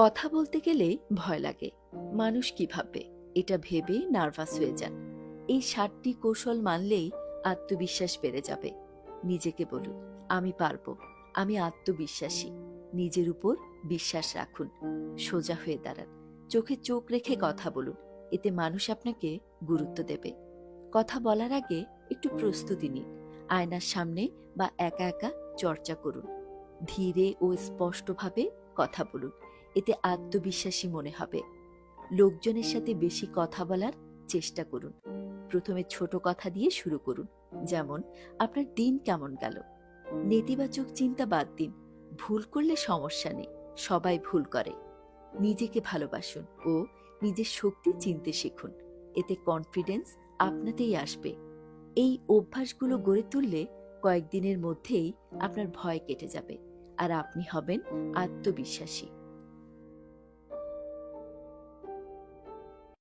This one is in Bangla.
কথা বলতে গেলে ভয় লাগে। মানুষ কি ভাববে? এটা ভেবে নার্ভাস হয়ে যান। এই সাতটি কৌশল মানলেই আত্মবিশ্বাস বেড়ে যাবে। নিজেকে বলুন, আমি পারব। আমি আত্মবিশ্বাসী। নিজের উপর বিশ্বাস রাখুন। সোজা হয়ে দাঁড়ান। চোখে চোখ রেখে কথা বলুন। এতে মানুষ আপনাকে গুরুত্ব দেবে। কথা বলার আগে একটু প্রস্তুতি নিন। আয়নার সামনে বা একা একা চর্চা করুন। ধীরে ও স্পষ্টভাবে কথা বলুন। এতে আত্মবিশ্বাসী মনে হবে। লোকজনের সাথে বেশি কথা বলার চেষ্টা করুন। প্রথমে ছোট কথা দিয়ে শুরু করুন, যেমন, আপনার দিন কেমন গেল? নেতিবাচক চিন্তা বাদ দিন, ভুল করলে সমস্যা নেই, সবাই ভুল করে। নিজেকে ভালোবাসুন ও নিজের শক্তি চিনতে শিখুন, এতে কনফিডেন্স আপনাতেই আসবে। এই অভ্যাসগুলো গড়ে তুললে কয়েকদিনের মধ্যেই আপনার ভয় কেটে যাবে, আর আপনি হবেন আত্মবিশ্বাসী।